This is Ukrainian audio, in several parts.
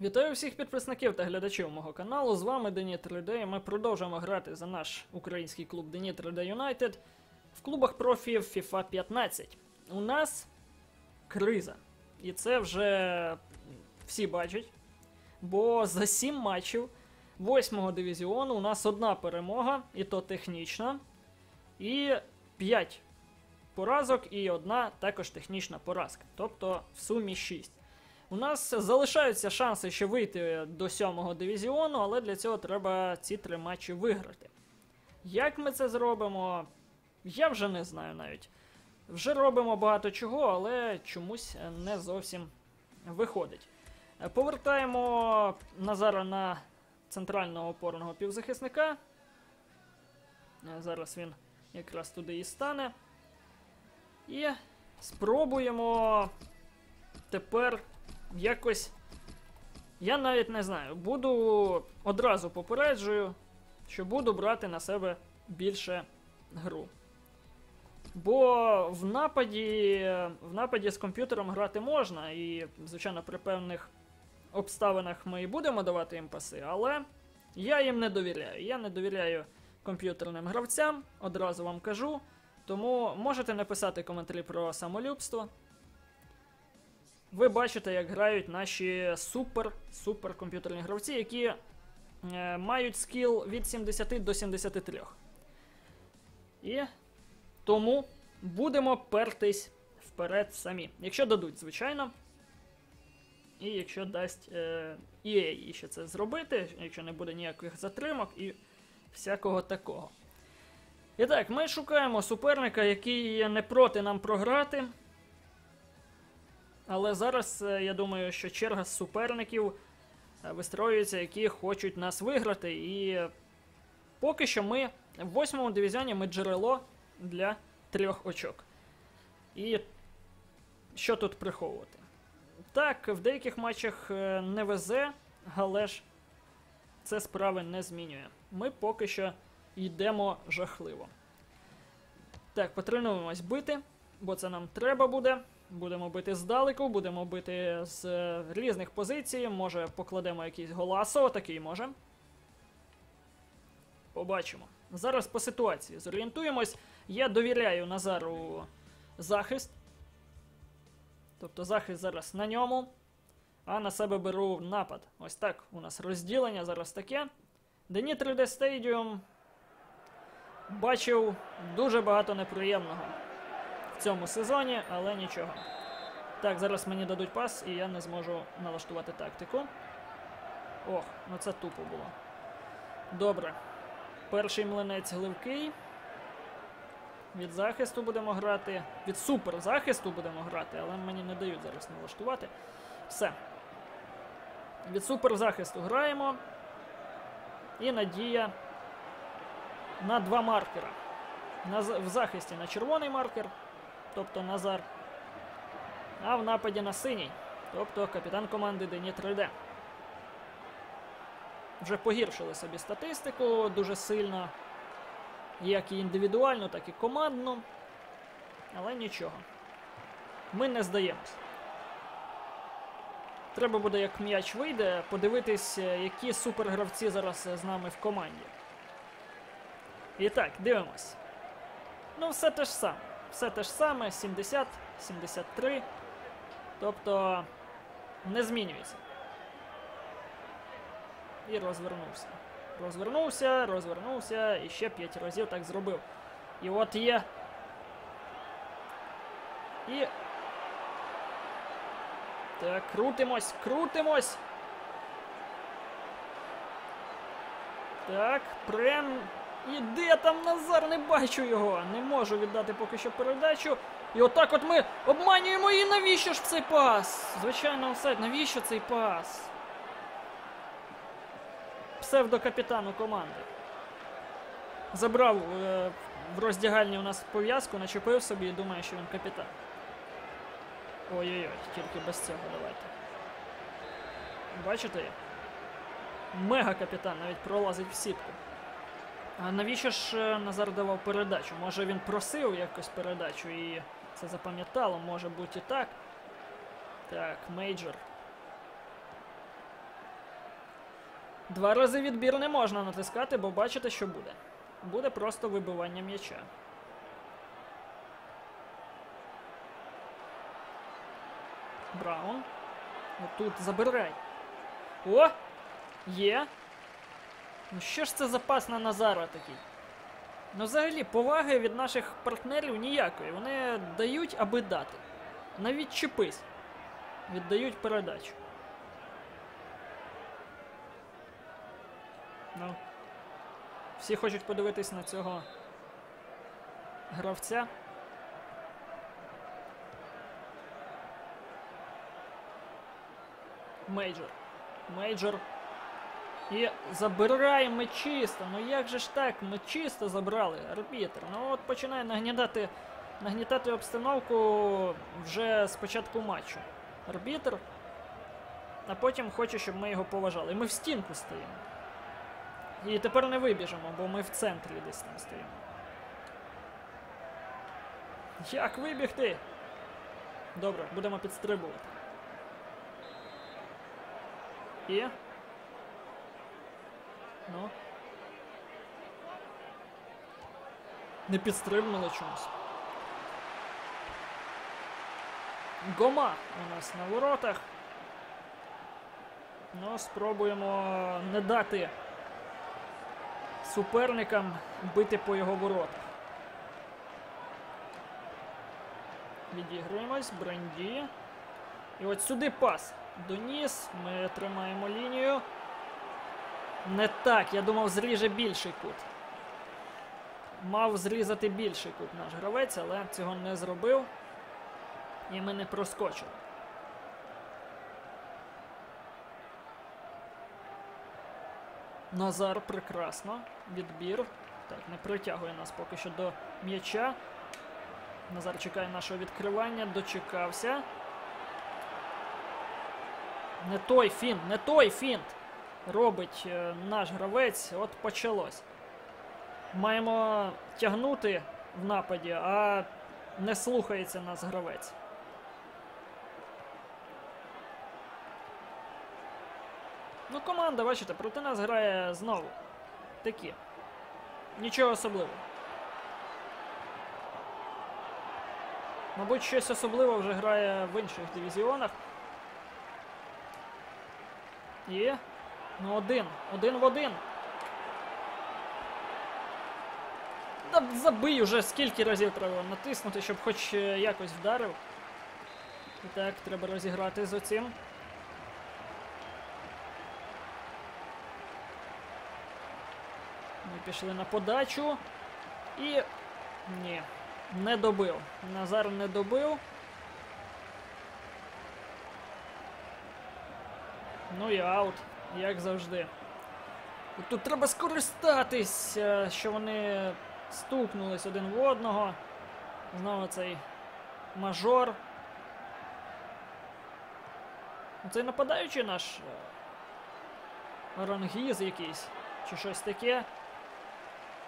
Вітаю всіх підписників та глядачів мого каналу. З вами Дені 3D і ми продовжуємо грати за наш український клуб Дені 3D United в клубах профі FIFA 15. У нас криза. І це вже всі бачать. Бо за 7 матчів 8-го дивізіону у нас одна перемога, і то технічна, і 5 поразок, і одна також технічна поразка. Тобто в сумі 6. У нас залишаються шанси ще вийти до сьомого дивізіону, але для цього треба ці три матчі виграти. Як ми це зробимо, я вже не знаю навіть. Вже робимо багато чого, але чомусь не зовсім виходить. Повертаємо Назара на центрального опорного півзахисника. Зараз він якраз туди і стане. І спробуємо тепер якось. Я навіть не знаю. Буду одразу попереджую, що буду брати на себе більше гру. Бо в нападі, в нападі з комп'ютером грати можна, і, звичайно, при певних обставинах ми і будемо давати їм паси, але я їм не довіряю. Я не довіряю комп'ютерним гравцям, одразу вам кажу. Тому можете написати коментарі про самолюбство. Ви бачите, як грають наші супер-супер комп'ютерні гравці, які е, мають скіл від 70 до 73. І тому будемо пертись вперед самі. Якщо дадуть, звичайно. І якщо дасть е, EA ще це зробити, якщо не буде ніяких затримок і всякого такого. І так, ми шукаємо суперника, який не проти нам програти. Але зараз е, я думаю, що черга суперників е, вистроюється, які хочуть нас виграти. І поки що ми в восьмому дивізіоні ми джерело для трьох очок. І що тут приховувати? Так, в деяких матчах е, не везе, але ж це справи не змінює. Ми поки що йдемо жахливо. Так, потренуємось бити, бо це нам треба буде. Будемо бити здалеку, будемо бити з е, різних позицій. Може покладемо якийсь голасо, такий може. Побачимо. Зараз по ситуації зорієнтуємось. Я довіряю Назару захист. Тобто захист зараз на ньому. А на себе беру напад. Ось так. У нас розділення зараз таке. Дені 3D Stadium бачив дуже багато неприємного в цьому сезоні, але нічого. Так, зараз мені дадуть пас, і я не зможу налаштувати тактику. Ох, ну це тупо було. Добре. Перший млинець гливкий. Від захисту будемо грати. Від суперзахисту будемо грати, але мені не дають зараз налаштувати. Все. Від суперзахисту граємо. І надія на два маркера. На, в захисті на червоний маркер, тобто Назар. А в нападі на синій, тобто капітан команди Дені 3D. Вже погіршили собі статистику дуже сильно. Як і індивідуально, так і командно. Але нічого. Ми не здаємось. Треба буде, як м'яч вийде, подивитись, які супергравці зараз з нами в команді. І так, дивимось. Ну, все те ж саме. Все те ж саме, 70, 73. Тобто не змінюється. І розвернувся. Розвернувся, розвернувся і ще 5 разів так зробив. І от є. І. Так, крутимось, крутимось. Так, прям. І де там Назар? Не бачу його. Не можу віддати поки що передачу. І отак от ми обманюємо і навіщо ж цей пас? Звичайно, офсайд, навіщо цей пас? Псевдокапітану команди. Забрав е, в роздягальні у нас пов'язку, начепив собі і думає, що він капітан. Ой-ой-ой, тільки без цього давайте. Бачите? Мега капітан навіть пролазить в сітку. А навіщо ж е, Назар давав передачу? Може він просив якось передачу і це запам'ятало, може бути і так. Так, мейджор. Два рази відбір не можна натискати, бо бачите, що буде. Буде просто вибивання м'яча. Браун. Отут забирай. О! Є. Ну що ж це за пас на Назара такий? Ну, взагалі, поваги від наших партнерів ніякої. Вони дають, аби дати. Навіть чіпись. Віддають передачу. Ну. Всі хочуть подивитись на цього гравця. Мейджор. Мейджор. І забирає мечисто. Ну як же ж так? Мечисто забрали арбітр. Ну от починає нагнітати, нагнітати обстановку вже з початку матчу. Арбітр. А потім хоче, щоб ми його поважали. І ми в стінку стоїмо. І тепер не вибіжимо, бо ми в центрі десь там стоїмо. Як вибігти? Добре, будемо підстрибувати. І. Ну. Не підстрибнули чомусь. Гома у нас на воротах. Ну, спробуємо не дати суперникам бити по його воротах. Відігруємось, бренді. І от сюди пас. Доніс. Ми тримаємо лінію. Не так, я думав, зріже більший кут. Мав зрізати більший кут наш гравець, але цього не зробив. І ми не проскочили. Назар прекрасно. Відбір. Так, не притягує нас поки що до м'яча. Назар чекає нашого відкривання, дочекався. Не той фінт, не той фінт робить е, наш гравець. От почалось. Маємо тягнути в нападі, а не слухається нас гравець. Ну, команда, бачите, проти нас грає знову. Такі. Нічого особливого. Мабуть, щось особливе вже грає в інших дивізіонах. Є. Ну, один. Один в один. Да забий уже скільки разів треба натиснути, щоб хоч е, якось вдарив. І так, треба розіграти з оцим. Ми пішли на подачу. І. Ні, не добив. Назар не добив. Ну і аут, як завжди. Тут треба скористатись, е, що вони стукнулись один в одного. Знову цей мажор. Цей нападаючий наш е, Орангіз якийсь, чи щось таке.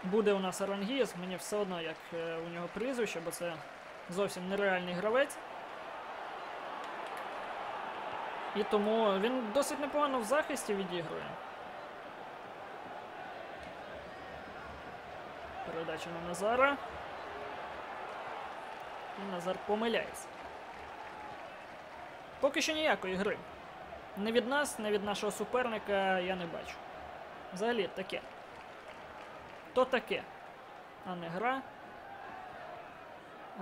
Буде у нас Орангіз, мені все одно як е, у нього прізвище, бо це зовсім нереальний гравець. І тому він досить непогано в захисті відігрує. Передача на Назара. І Назар помиляється. Поки що ніякої гри. Не від нас, не від нашого суперника я не бачу. Взагалі таке. То таке, а не гра.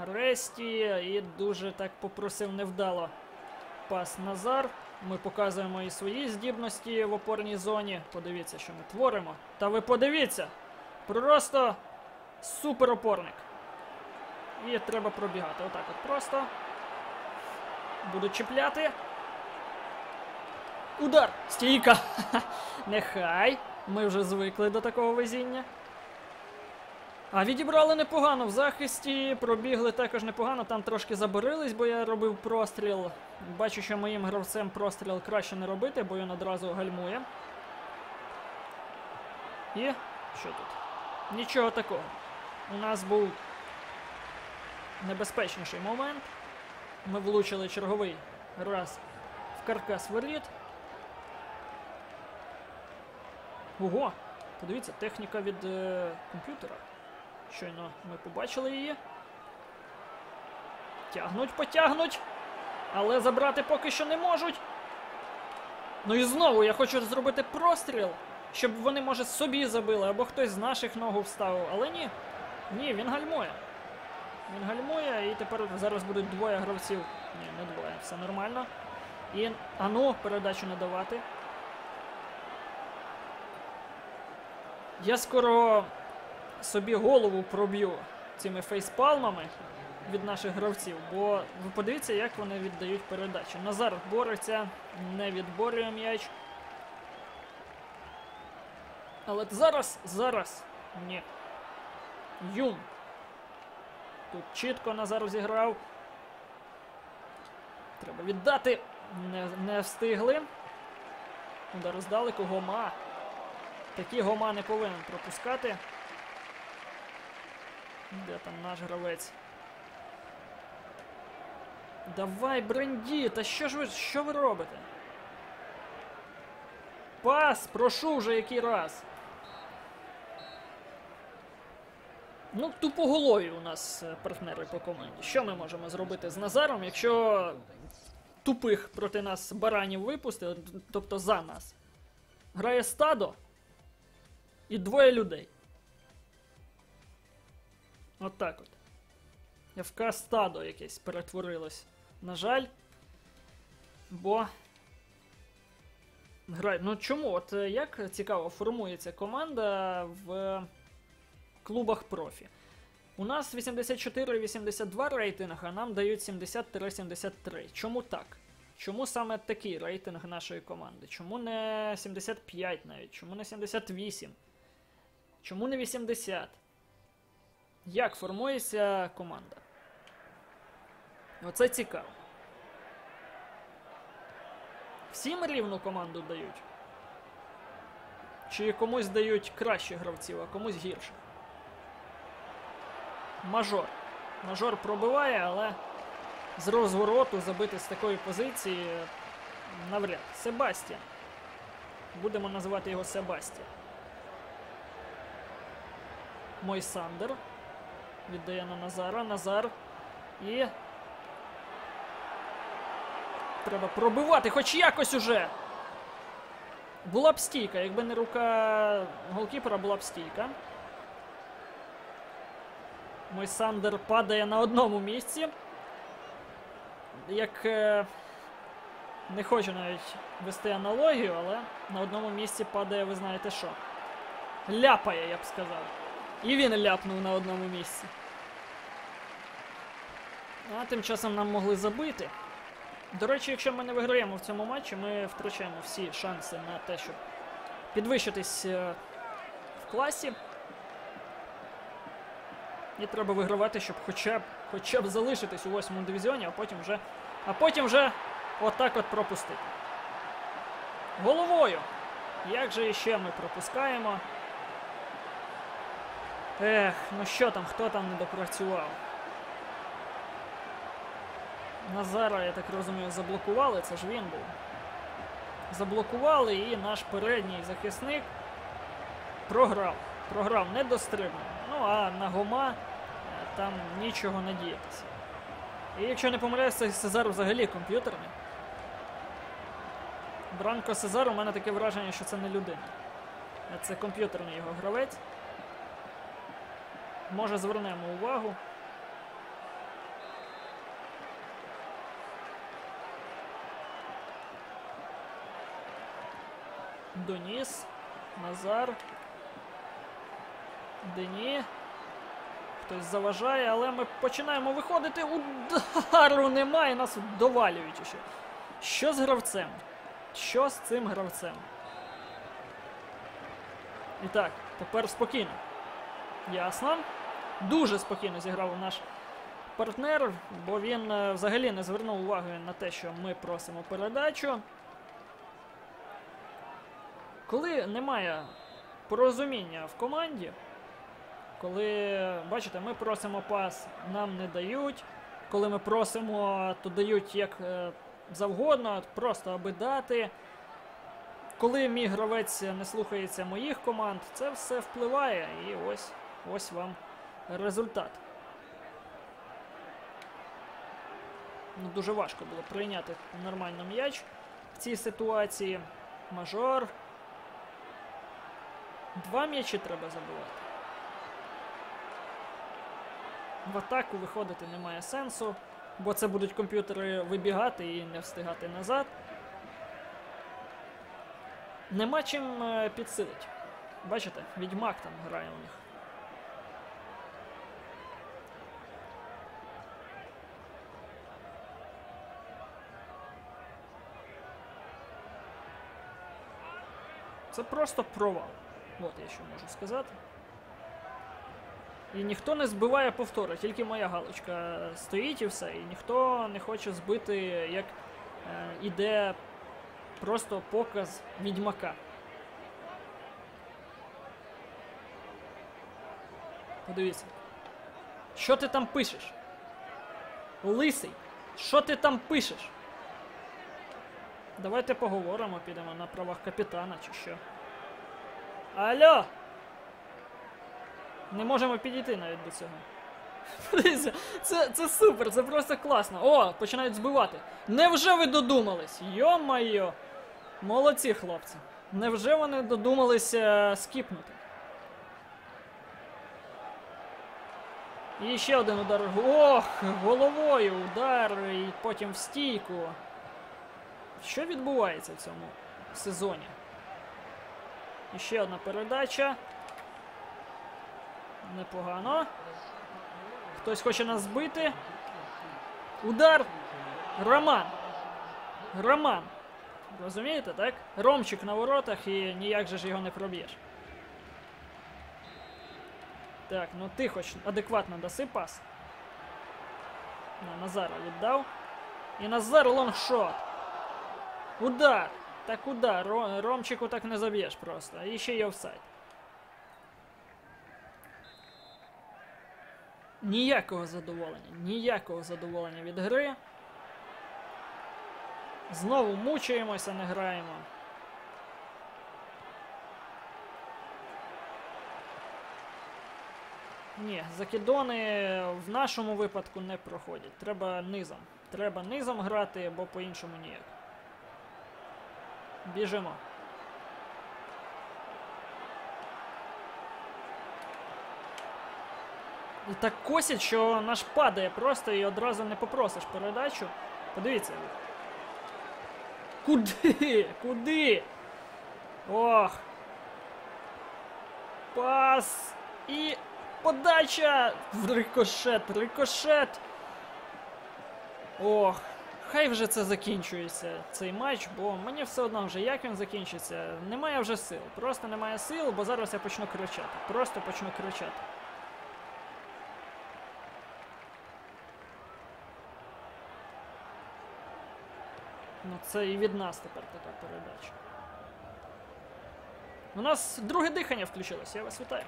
Аресті і дуже так попросив невдало пас Назар. Ми показуємо і свої здібності в опорній зоні. Подивіться, що ми творимо. Та ви подивіться! Просто супер опорник. І треба пробігати. Отак от просто. Буду чіпляти. Удар! Стійка! Нехай. Ми вже звикли до такого везіння. А відібрали непогано в захисті, пробігли також непогано, там трошки заборились, бо я робив простріл. Бачу, що моїм гравцем простріл краще не робити, бо він одразу гальмує. І що тут? Нічого такого. У нас був небезпечніший момент. Ми влучили черговий раз в каркас воріт. Ого! Подивіться, техніка від е, комп'ютера. Щойно ми побачили її. Тягнуть, потягнуть. Але забрати поки що не можуть. Ну і знову я хочу зробити простріл, щоб вони, може, собі забили, або хтось з наших ногу вставив. Але ні. Ні, він гальмує. Він гальмує, і тепер зараз будуть двоє гравців. Ні, не двоє, все нормально. І ану, передачу не давати. Я скоро собі голову проб'ю цими фейспалмами від наших гравців, бо ви подивіться, як вони віддають передачі. Назар бореться, не відборює м'яч. Але зараз, зараз. Ні. Юм. Тут чітко Назар зіграв. Треба віддати. Не, не встигли. Удар здалеку Гома. Такі Гома не повинен пропускати. Де там наш гравець? Давай, бренді! Та що ж ви що ви робите? Пас! Прошу вже який раз. Ну, тупоголові у нас е, партнери по команді. Що ми можемо зробити з Назаром, якщо тупих проти нас баранів випустили, тобто за нас? Грає стадо і двоє людей. От так от. ФК стадо якесь перетворилось. На жаль. Бо. Грає. Ну чому? От е, як цікаво формується команда в клубах профі. У нас 84-82 рейтинг, а нам дають 70-73. Чому так? Чому саме такий рейтинг нашої команди? Чому не 75 навіть? Чому не 78? Чому не 80? Як формується команда? Оце цікаво. Всім рівну команду дають? Чи комусь дають кращих гравців, а комусь гірших? Мажор. Мажор пробиває, але з розвороту забити з такої позиції навряд. Себастьян. Будемо називати його Себастьян. Мойсандер. Віддає на Назара. Назар. І. Треба пробивати, хоч якось уже. Була б стійка, якби не рука голкіпера, була б стійка. Мойсандер падає на одному місці. Як е, не хочу навіть вести аналогію, але на одному місці падає, ви знаєте що. Ляпає, я б сказав. І він ляпнув на одному місці. А тим часом нам могли забити. До речі, якщо ми не виграємо в цьому матчі, ми втрачаємо всі шанси на те, щоб підвищитись е, в класі. І треба вигравати, щоб хоча б, хоча б залишитись у восьмому дивізіоні, а потім вже, а потім вже отак от пропустити. Головою. Як же іще ми пропускаємо? Ех, ну що там, хто там не допрацював? Назара, я так розумію, заблокували, це ж він був. Заблокували і наш передній захисник програв. Програв, не дострибнув. Ну а на Гома е, там нічого надіятися. І якщо не помиляюся, Сезар взагалі комп'ютерний. Бранко Сезар, у мене таке враження, що це не людина. Це комп'ютерний його гравець. Може звернемо увагу. Доніс. Назар. Дені. Хтось заважає, але ми починаємо виходити. Удару немає, нас довалюють ще. Що з гравцем? Що з цим гравцем? І так, тепер спокійно. Ясно. Дуже спокійно зіграв наш партнер, бо він е, взагалі не звернув уваги на те, що ми просимо передачу. Коли немає порозуміння в команді, коли, бачите, ми просимо пас, нам не дають. Коли ми просимо, то дають як е, завгодно, просто аби дати. коли мій гравець не слухається моїх команд, це все впливає. І ось, ось вам результат. Ну, дуже важко було прийняти нормально м'яч в цій ситуації. Мажор. Два м'ячі треба забивати. В атаку виходити немає сенсу, бо це будуть комп'ютери вибігати і не встигати назад. Нема чим е, підсилити. Бачите, відьмак там грає у них. Це просто провал. От я що можу сказати. І ніхто не збиває повтори, тільки моя галочка стоїть і все. І ніхто не хоче збити, як е, іде просто показ відьмака. Подивіться. Що ти там пишеш? Лисий, що ти там пишеш? Давайте поговоримо, підемо на правах капітана чи що. Алло! Не можемо підійти навіть до цього. Це, це супер, це просто класно. О, починають збивати. Невже ви додумались? Йо-майо! Молодці, хлопці. Невже вони додумалися скіпнути? І ще один удар. Ох, головою удар, і потім в стійку. Що відбувається в цьому сезоні? Ще одна передача. Непогано. Хтось хоче нас збити. Удар. Роман. Роман. Розумієте, так? Ромчик на воротах і ніяк же ж його не проб'єш. Так, ну ти хоч адекватно даси пас. На Назара віддав. І Назар лонгшот. Удар! Так удар. Ро- Ромчику так не заб'єш просто. І ще й офсайд. Ніякого задоволення. Ніякого задоволення від гри. Знову мучаємося, не граємо. Ні, закидони в нашому випадку не проходять. Треба низом. Треба низом грати, бо по-іншому ніяк. Біжимо. І так косять, що наш падає просто і одразу не попросиш передачу. Подивіться. Куди? Куди? Ох. Пас. І подача! Рикошет, рикошет. Ох. Хай вже це закінчується, цей матч, бо мені все одно вже як він закінчиться. Немає вже сил. Просто немає сил, бо зараз я почну кричати. Просто почну кричати. Ну це і від нас тепер така передача. У нас друге дихання включилось, я вас вітаю.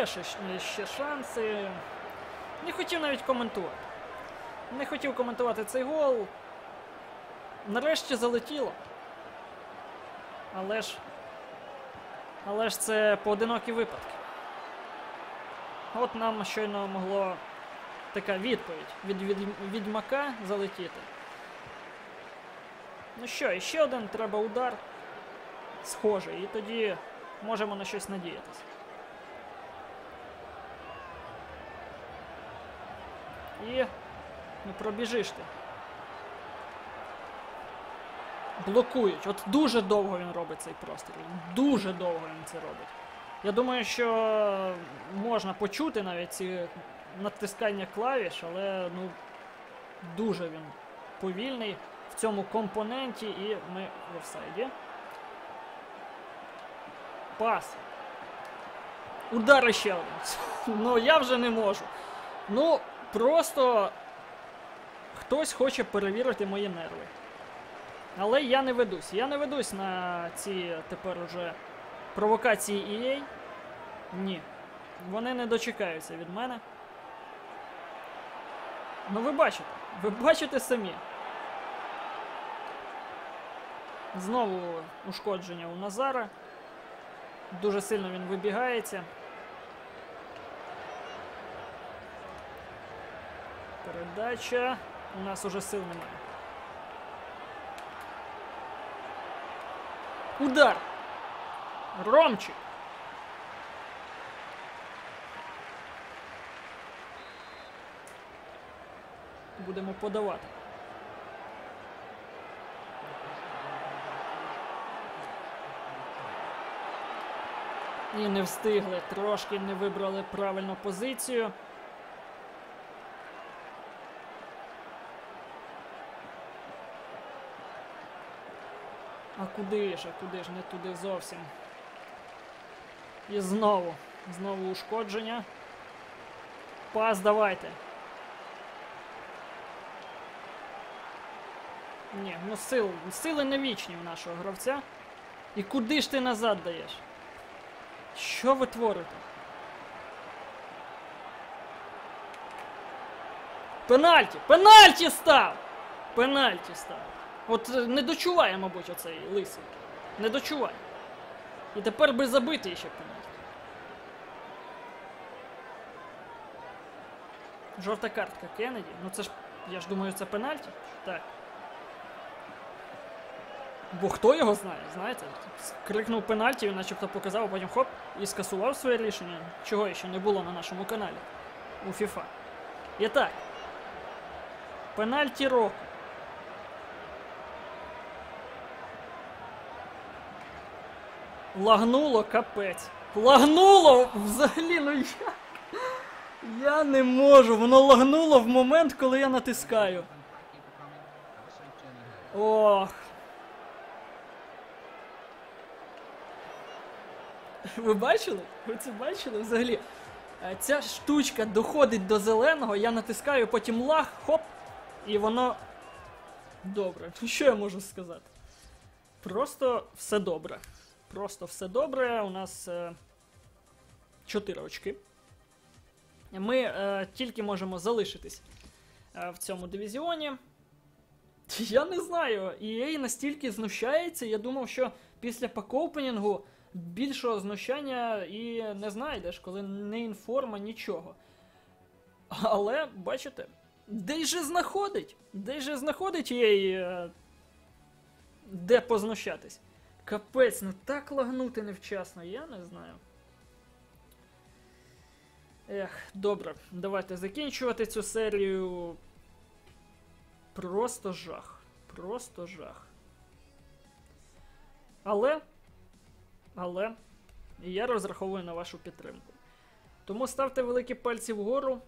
Є ще, ще шанси. Не хотів навіть коментувати. Не хотів коментувати цей гол. Нарешті залетіло. Але ж. Але ж це поодинокі випадки. От нам щойно могло така відповідь від, від відьмака залетіти. Ну що, іще один треба удар. Схожий, і тоді можемо на щось надіятися. І ну пробіжиш ти. Блокують. От дуже довго він робить цей простріл. Дуже довго він це робить. Я думаю, що можна почути навіть ці натискання клавіш, але ну дуже він повільний в цьому компоненті, і ми в офсайді. Пас. Удар ще один. Ну я вже не можу. Ну, просто хтось хоче перевірити мої нерви. Але я не ведусь. Я не ведусь на ці тепер уже провокації EA. Ні. Вони не дочекаються від мене. Ну ви бачите. Ви бачите самі. Знову ушкодження у Назара. Дуже сильно він вибігається. Передача. У нас уже сил немає. Удар! Ромчик! Будемо подавати. І не встигли, трошки не вибрали правильну позицію. Куди ж, а куди ж, не туди зовсім. І знову, знову ушкодження. Пас давайте. Ні, ну сил, сили не вічні в нашого гравця. І куди ж ти назад даєш? Що ви творите? Пенальті! Пенальті став! Пенальті став. От е, не дочуває, мабуть, оцей лисий. Не дочуває. І тепер би забити ще пенальті. Жовта картка Кеннеді. Ну це ж, я ж думаю, це пенальті. Так. Бо хто його знає, знаєте? Крикнув пенальті, він начебто показав, а потім хоп, і скасував своє рішення, чого ще не було на нашому каналі у FIFA. І так. Пенальті року. Лагнуло капець. Лагнуло взагалі, ну як? Я не можу, воно лагнуло в момент, коли я натискаю. Ох. Ви бачили? Ви це бачили взагалі? Е, Ця штучка доходить до зеленого, я натискаю, потім лаг, хоп, і воно. Добре. Що я можу сказати? Просто все добре. Просто все добре. У нас е, 4 очки. Ми е, тільки можемо залишитись е, в цьому дивізіоні. Я не знаю. EA настільки знущається, я думав, що після пакоупенінгу більшого знущання і не знайдеш, коли не інформа, нічого. Але, бачите, де же знаходить? Де же знаходить EA, е, де познущатись? Капець, ну так лагнути невчасно, я не знаю. Ех, добре, давайте закінчувати цю серію. Просто жах. Просто жах. Але. Але. Я розраховую на вашу підтримку. Тому ставте великі пальці вгору,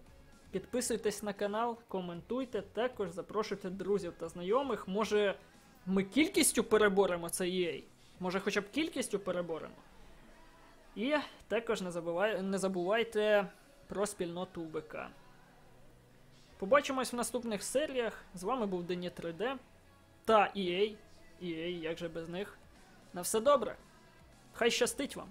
підписуйтесь на канал, коментуйте, також запрошуйте друзів та знайомих. Може, ми кількістю переборемо цей EA? Може, хоча б кількістю переборемо? І також не, забувай, не забувайте про спільноту УБК. Побачимось в наступних серіях. З вами був Дені 3D та EA. EA, як же без них. На все добре. Хай щастить вам!